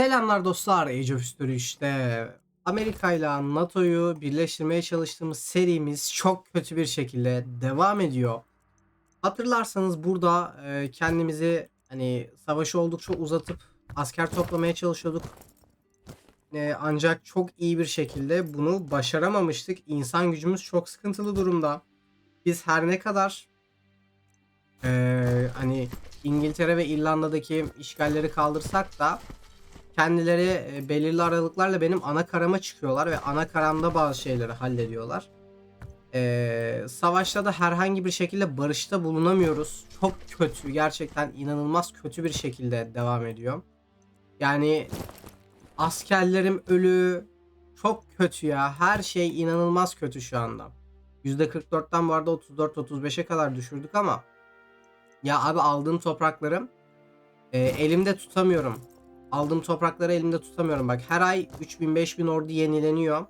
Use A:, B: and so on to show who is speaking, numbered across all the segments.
A: Selamlar dostlar. Age of History işte. Amerika ile NATO'yu birleştirmeye çalıştığımız serimiz çok kötü bir şekilde devam ediyor. Hatırlarsanız burada e, kendimizi hani savaşı oldukça uzatıp asker toplamaya çalışıyorduk. E, ancak çok iyi bir şekilde bunu başaramamıştık. İnsan gücümüz çok sıkıntılı durumda. Biz her ne kadar e, hani İngiltere ve İrlanda'daki işgalleri kaldırsak da kendileri e, belirli aralıklarla benim ana karama çıkıyorlar ve ana karamda bazı şeyleri hallediyorlar. Ee, savaşta da herhangi bir şekilde barışta bulunamıyoruz. Çok kötü, gerçekten inanılmaz kötü bir şekilde devam ediyor. Yani askerlerim ölü, çok kötü ya. Her şey inanılmaz kötü şu anda. %44'ten bu arada 34-35'e kadar düşürdük ama ya abi aldığım topraklarım e, elimde tutamıyorum. Aldığım toprakları elimde tutamıyorum. Bak her ay 3000-5000 ordu yenileniyor.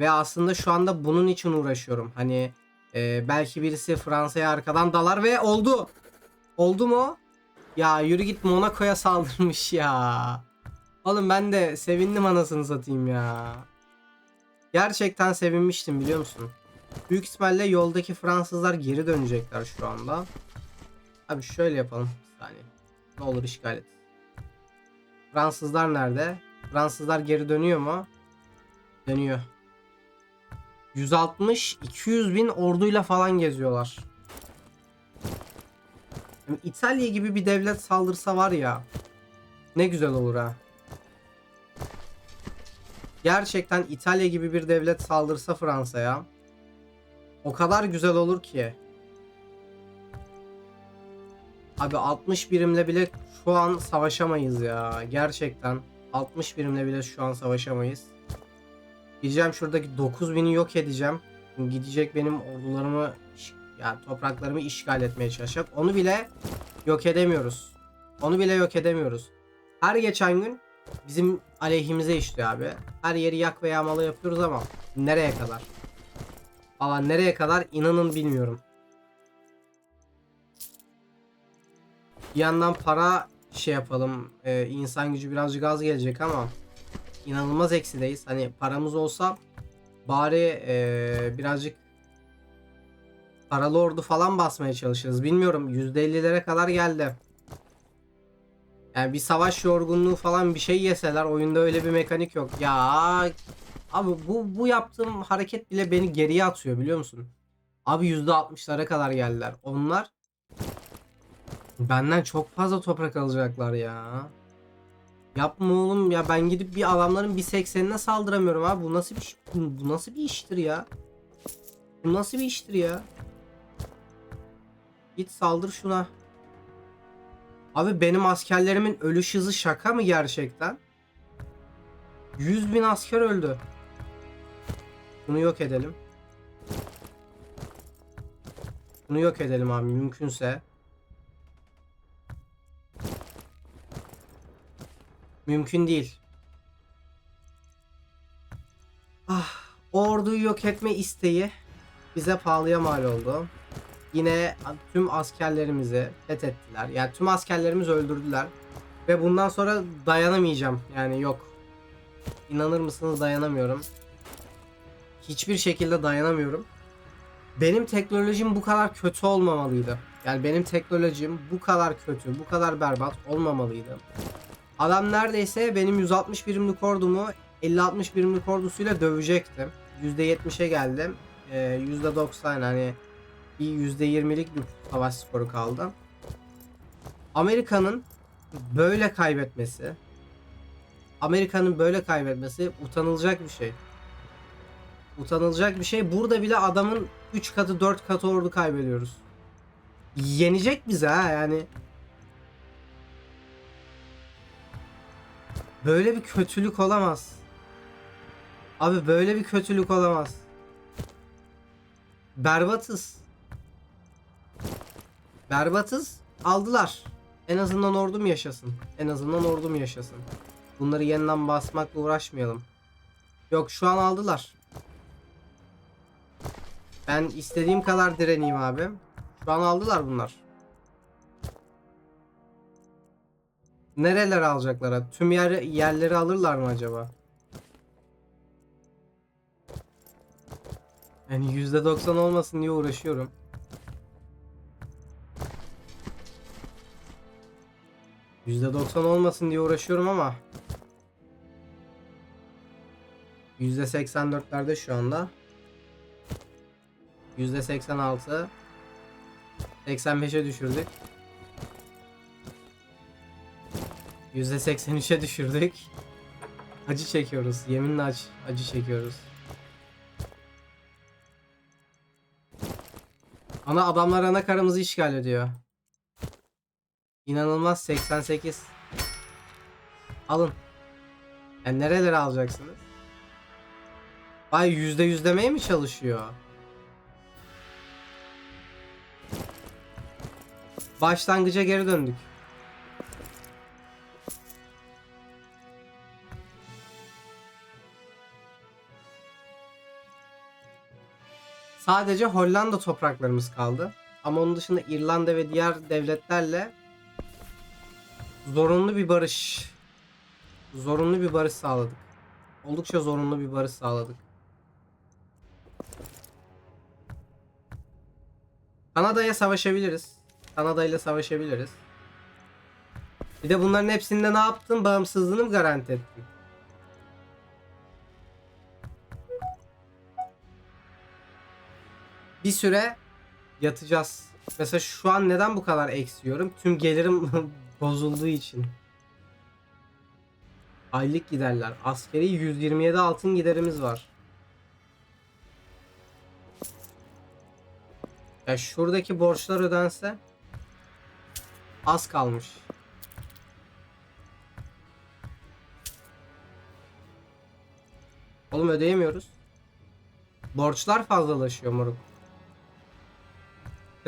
A: Ve aslında şu anda bunun için uğraşıyorum. Hani e, belki birisi Fransa'ya arkadan dalar ve oldu. Oldu mu? Ya yürü git Monaco'ya saldırmış ya. Oğlum ben de sevindim anasını satayım ya. Gerçekten sevinmiştim biliyor musun? Büyük ihtimalle yoldaki Fransızlar geri dönecekler şu anda. Abi şöyle yapalım. Bir saniye. Ne olur işgal et. Fransızlar nerede? Fransızlar geri dönüyor mu? Dönüyor. 160-200 bin orduyla falan geziyorlar. Yani İtalya gibi bir devlet saldırsa var ya ne güzel olur ha. Gerçekten İtalya gibi bir devlet saldırsa Fransa'ya o kadar güzel olur ki. Abi 60 birimle bile şu an savaşamayız ya. Gerçekten 60 birimle bile şu an savaşamayız. Gideceğim şuradaki 9000'i yok edeceğim. Gidecek benim ordularımı yani topraklarımı işgal etmeye çalışacak. Onu bile yok edemiyoruz. Onu bile yok edemiyoruz. Her geçen gün bizim aleyhimize işliyor abi. Her yeri yak ve yağmalı yapıyoruz ama nereye kadar? Valla nereye kadar inanın bilmiyorum. Bir yandan para şey yapalım. Ee, insan gücü birazcık az gelecek ama inanılmaz eksideyiz. Hani paramız olsa bari ee, birazcık paralı ordu falan basmaya çalışırız. Bilmiyorum %50'lere kadar geldi. Yani bir savaş yorgunluğu falan bir şey yeseler oyunda öyle bir mekanik yok. Ya abi bu bu yaptığım hareket bile beni geriye atıyor biliyor musun? Abi %60'lara kadar geldiler. Onlar Benden çok fazla toprak alacaklar ya. Yapma oğlum ya ben gidip bir adamların bir 80'ine saldıramıyorum abi. Bu nasıl bir bu nasıl bir iştir ya? Bu nasıl bir iştir ya? Git saldır şuna. Abi benim askerlerimin ölüş hızı şaka mı gerçekten? 100 bin asker öldü. Bunu yok edelim. Bunu yok edelim abi mümkünse. Mümkün değil. Ah, orduyu yok etme isteği bize pahalıya mal oldu. Yine tüm askerlerimizi fethettiler. Yani tüm askerlerimizi öldürdüler. Ve bundan sonra dayanamayacağım. Yani yok. İnanır mısınız dayanamıyorum. Hiçbir şekilde dayanamıyorum. Benim teknolojim bu kadar kötü olmamalıydı. Yani benim teknolojim bu kadar kötü, bu kadar berbat olmamalıydı. Adam neredeyse benim 160 birimlik ordumu 50-60 birimlik ordusuyla dövecekti. %70'e geldim. Ee, %90 hani bir %20'lik bir savaş skoru kaldı. Amerika'nın böyle kaybetmesi Amerika'nın böyle kaybetmesi utanılacak bir şey. Utanılacak bir şey. Burada bile adamın 3 katı 4 katı ordu kaybediyoruz. Yenecek bize ha yani. Böyle bir kötülük olamaz. Abi böyle bir kötülük olamaz. Berbatız. Berbatız. Aldılar. En azından ordum yaşasın. En azından ordum yaşasın. Bunları yeniden basmakla uğraşmayalım. Yok şu an aldılar. Ben istediğim kadar direneyim abi. Şu an aldılar bunlar. Nereler alacaklar? Tüm yer, yerleri alırlar mı acaba? Yani %90 olmasın diye uğraşıyorum. %90 olmasın diye uğraşıyorum ama %84'lerde şu anda. %86 85'e düşürdük. %83'e düşürdük. Acı çekiyoruz. Yeminle acı, acı çekiyoruz. Ana adamlar ana karımızı işgal ediyor. İnanılmaz 88. Alın. Yani nerelere alacaksınız? Ay yüzde yüz demeye mi çalışıyor? Başlangıca geri döndük. Sadece Hollanda topraklarımız kaldı. Ama onun dışında İrlanda ve diğer devletlerle zorunlu bir barış zorunlu bir barış sağladık. Oldukça zorunlu bir barış sağladık. Kanada'ya savaşabiliriz. Kanada ile savaşabiliriz. Bir de bunların hepsinde ne yaptın? Bağımsızlığını mı garanti ettin? Bir süre yatacağız. Mesela şu an neden bu kadar eksiyorum? Tüm gelirim bozulduğu için. Aylık giderler. Askeri 127 altın giderimiz var. Ya şuradaki borçlar ödense az kalmış. Oğlum ödeyemiyoruz. Borçlar fazlalaşıyor moruk.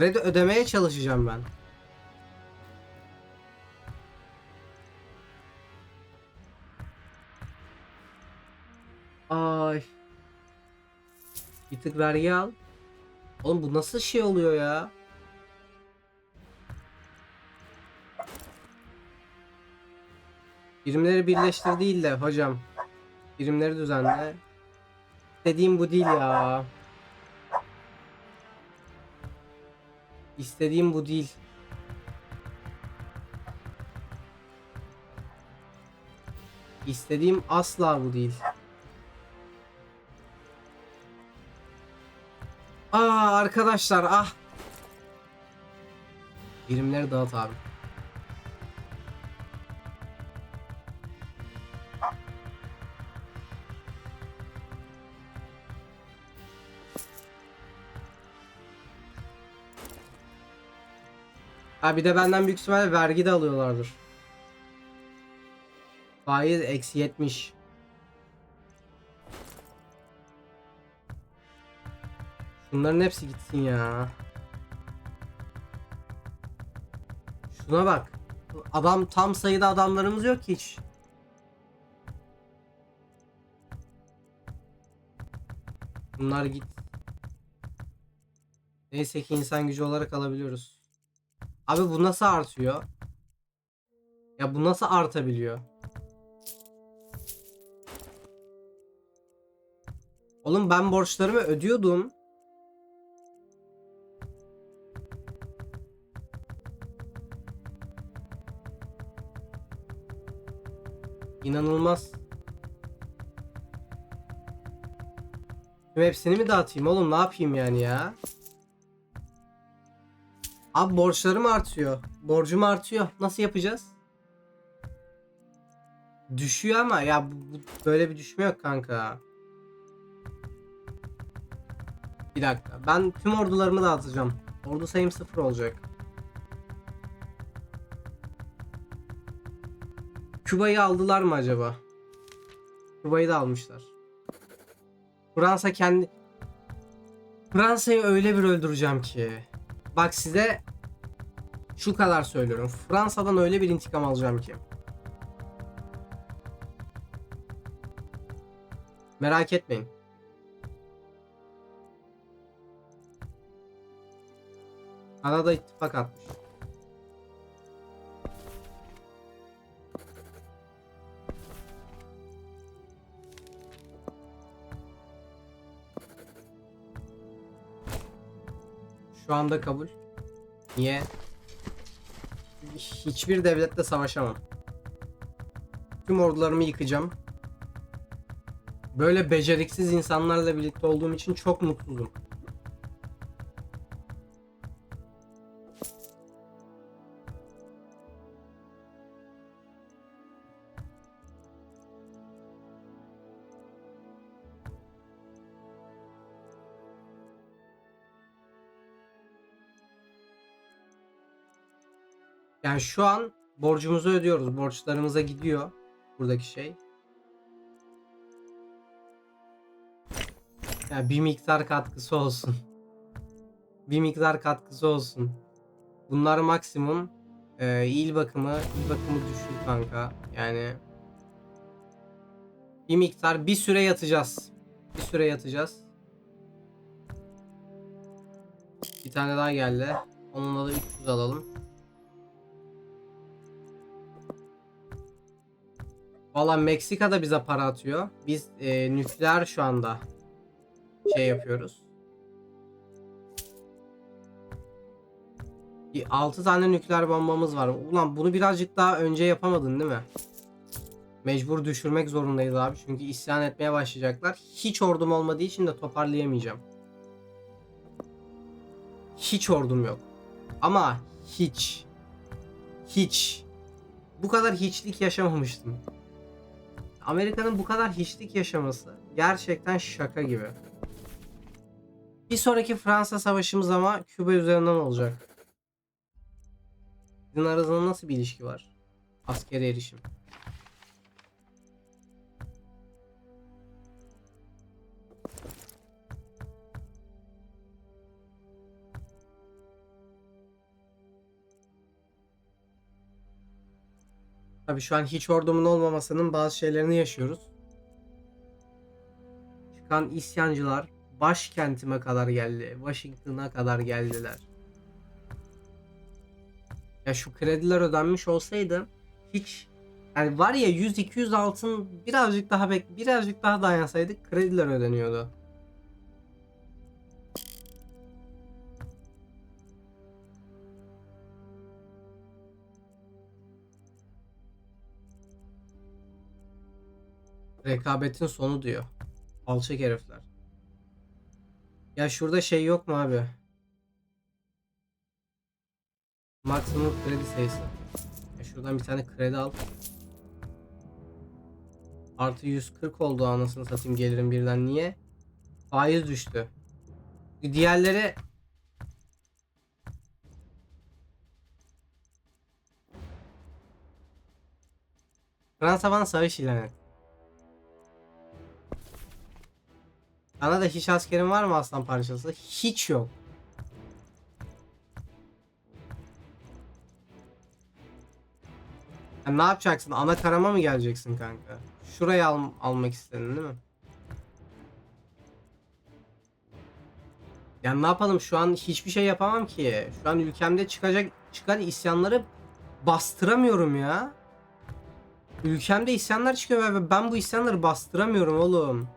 A: Kredi ödemeye çalışacağım ben. Ay. Bir tık vergi al. Oğlum bu nasıl şey oluyor ya? Birimleri birleştir değil de hocam. Birimleri düzenle. İstediğim bu değil ya. İstediğim bu değil. İstediğim asla bu değil. Aa arkadaşlar ah. Birimleri dağıt abi. Ha bir de benden büyük ihtimalle vergi de alıyorlardır. Faiz eksi 70. Bunların hepsi gitsin ya. Şuna bak. Adam tam sayıda adamlarımız yok hiç. Bunlar git. Neyse ki insan gücü olarak alabiliyoruz. Abi bu nasıl artıyor? Ya bu nasıl artabiliyor? Oğlum ben borçlarımı ödüyordum. İnanılmaz. Tüm hepsini mi dağıtayım oğlum ne yapayım yani ya? Abi borçlarım artıyor. Borcum artıyor. Nasıl yapacağız? Düşüyor ama ya bu, bu- böyle bir düşme yok kanka. Bir dakika. Ben tüm ordularımı dağıtacağım. Ordu sayım sıfır olacak. Küba'yı aldılar mı acaba? Küba'yı da almışlar. Fransa kendi... Fransa'yı öyle bir öldüreceğim ki. Bak size şu kadar söylüyorum. Fransa'dan öyle bir intikam alacağım ki. Merak etmeyin. Kanada ittifak atmış. Şu anda kabul. Niye? Hiçbir devletle savaşamam. Tüm ordularımı yıkacağım. Böyle beceriksiz insanlarla birlikte olduğum için çok mutluyum. Yani şu an borcumuzu ödüyoruz. Borçlarımıza gidiyor buradaki şey. Yani bir miktar katkısı olsun. Bir miktar katkısı olsun. Bunlar maksimum. Ee, il bakımı, il bakımı düşük kanka. Yani bir miktar bir süre yatacağız. Bir süre yatacağız. Bir tane daha geldi. Onunla da 300 alalım. Valla Meksika da bize para atıyor. Biz e, nükleer şu anda şey yapıyoruz. 6 tane nükleer bombamız var. Ulan bunu birazcık daha önce yapamadın değil mi? Mecbur düşürmek zorundayız abi. Çünkü isyan etmeye başlayacaklar. Hiç ordum olmadığı için de toparlayamayacağım. Hiç ordum yok. Ama hiç. Hiç. Bu kadar hiçlik yaşamamıştım. Amerika'nın bu kadar hiçlik yaşaması gerçekten şaka gibi. Bir sonraki Fransa savaşımız ama Küba üzerinden olacak. Sizin arasında nasıl bir ilişki var? Askeri erişim. Tabii şu an hiç ordumun olmamasının bazı şeylerini yaşıyoruz. Çıkan isyancılar başkentime kadar geldi. Washington'a kadar geldiler. Ya şu krediler ödenmiş olsaydı hiç yani var ya 100-200 altın birazcık daha bek birazcık daha dayansaydık krediler ödeniyordu. Rekabetin sonu diyor. Alçak herifler. Ya şurada şey yok mu abi? Maksimum kredi sayısı. Ya şuradan bir tane kredi al. Artı 140 oldu anasını satayım gelirim birden. Niye? Faiz düştü. Diğerleri Fransa bana savaş ilan etti. Sana da hiç askerin var mı aslan parçası? Hiç yok. Ya ne yapacaksın? Ana karama mı geleceksin kanka? Şurayı al almak istedin değil mi? Ya ne yapalım şu an hiçbir şey yapamam ki. Şu an ülkemde çıkacak çıkan isyanları bastıramıyorum ya. Ülkemde isyanlar çıkıyor ve ben bu isyanları bastıramıyorum oğlum.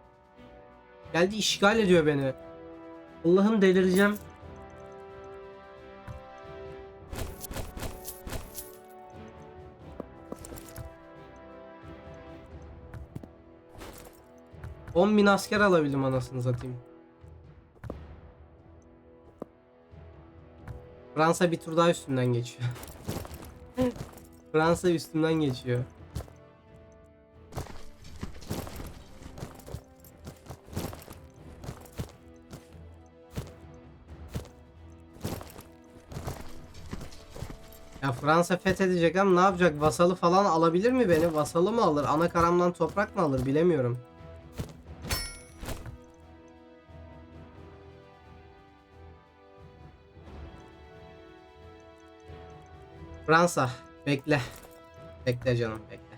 A: Geldi işgal ediyor beni. Allah'ım delireceğim. On bin asker alabildim anasını satayım. Fransa bir tur daha üstünden geçiyor. Fransa üstünden geçiyor. Fransa fethedecek ama ne yapacak? Vasalı falan alabilir mi beni? Vasalı mı alır? Ana karamdan toprak mı alır? Bilemiyorum. Fransa bekle. Bekle canım bekle.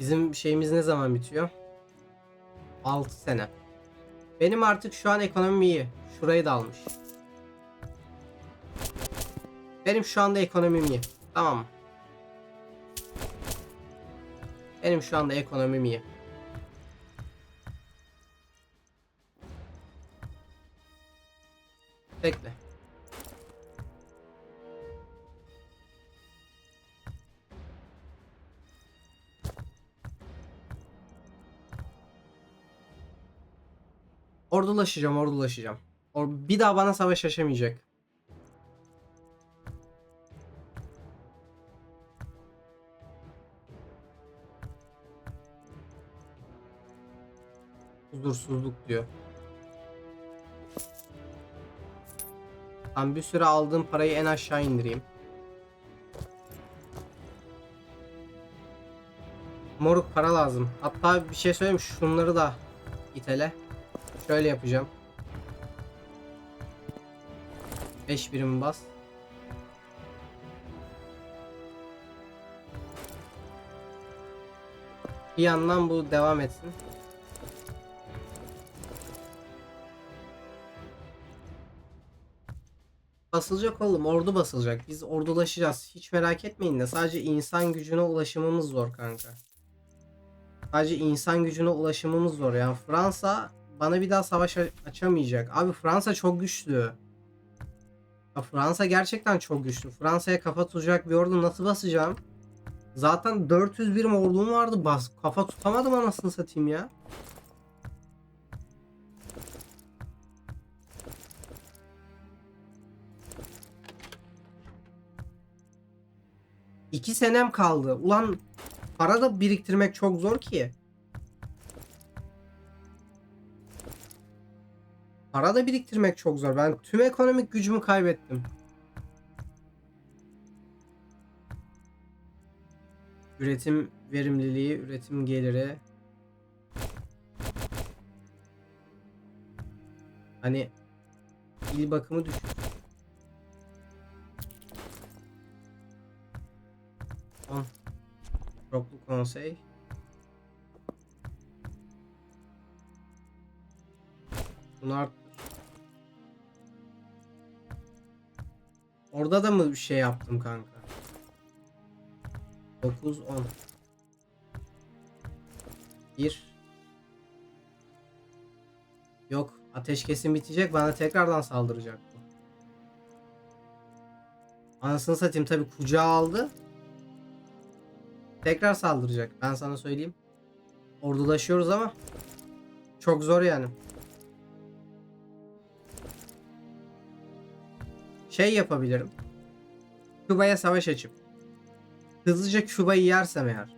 A: Bizim şeyimiz ne zaman bitiyor? 6 sene. Benim artık şu an ekonomim iyi. Şurayı da almış. Benim şu anda ekonomim iyi. Tamam mı? Benim şu anda ekonomim iyi. Bekle. Ordulaşacağım, ordulaşacağım. Or- bir daha bana savaş açamayacak. Huzursuzluk diyor. Ben bir süre aldığım parayı en aşağı indireyim. Moruk para lazım. Hatta bir şey söyleyeyim şunları da itele. Şöyle yapacağım. 5 birim bas. Bir yandan bu devam etsin. Basılacak oğlum ordu basılacak. Biz ordulaşacağız. Hiç merak etmeyin de sadece insan gücüne ulaşımımız zor kanka. Sadece insan gücüne ulaşımımız zor. Yani Fransa bana bir daha savaş açamayacak. Abi Fransa çok güçlü. Ya Fransa gerçekten çok güçlü. Fransa'ya kafa tutacak bir ordu nasıl basacağım? Zaten 400 birim ordum vardı. Bas kafa tutamadım anasını satayım ya. İki senem kaldı. Ulan para da biriktirmek çok zor ki. Para da biriktirmek çok zor. Ben tüm ekonomik gücümü kaybettim. Üretim verimliliği, üretim geliri. Hani il bakımı düşük. Çoklu konsey. Bunu art- Orada da mı bir şey yaptım kanka? 9 10 1 Yok, ateşkesin bitecek. Bana tekrardan saldıracak bu. Anasını satayım tabi kucağa aldı. Tekrar saldıracak. Ben sana söyleyeyim. Ordulaşıyoruz ama çok zor yani. Şey yapabilirim. Küba'ya savaş açıp hızlıca Küba'yı yersem eğer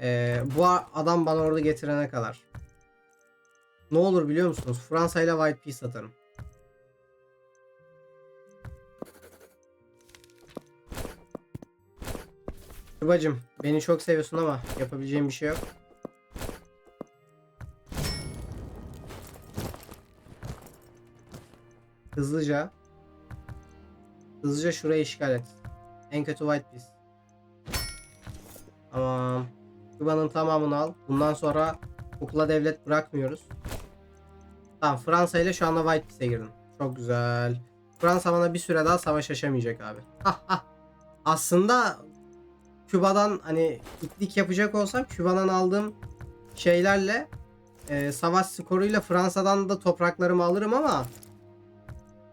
A: ee, bu adam bana orada getirene kadar ne olur biliyor musunuz? Fransa ile White Peace atarım. Kübacım beni çok seviyorsun ama yapabileceğim bir şey yok. Hızlıca Hızlıca şurayı işgal et. En kötü White Peace. Tamam. Küba'nın tamamını al. Bundan sonra kukla devlet bırakmıyoruz. Tamam Fransa ile şu anda White Peace'e girdin. Çok güzel. Fransa bana bir süre daha savaş açamayacak abi. Aslında Küba'dan hani itlik yapacak olsam Küba'dan aldığım şeylerle e, savaş skoruyla Fransa'dan da topraklarımı alırım ama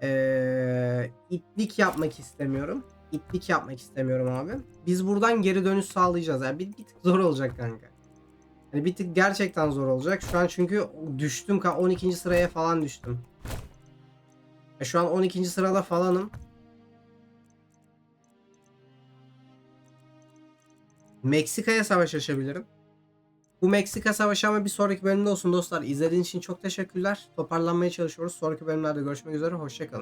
A: e, itlik yapmak istemiyorum. İtlik yapmak istemiyorum abi. Biz buradan geri dönüş sağlayacağız. Yani bir, bir tık zor olacak kanka. Hani bir tık gerçekten zor olacak. Şu an çünkü düştüm. ka- 12. sıraya falan düştüm. E şu an 12. sırada falanım. Meksika'ya savaş açabilirim. Bu Meksika savaşı ama bir sonraki bölümde olsun dostlar. İzlediğiniz için çok teşekkürler. Toparlanmaya çalışıyoruz. Sonraki bölümlerde görüşmek üzere. Hoşçakalın.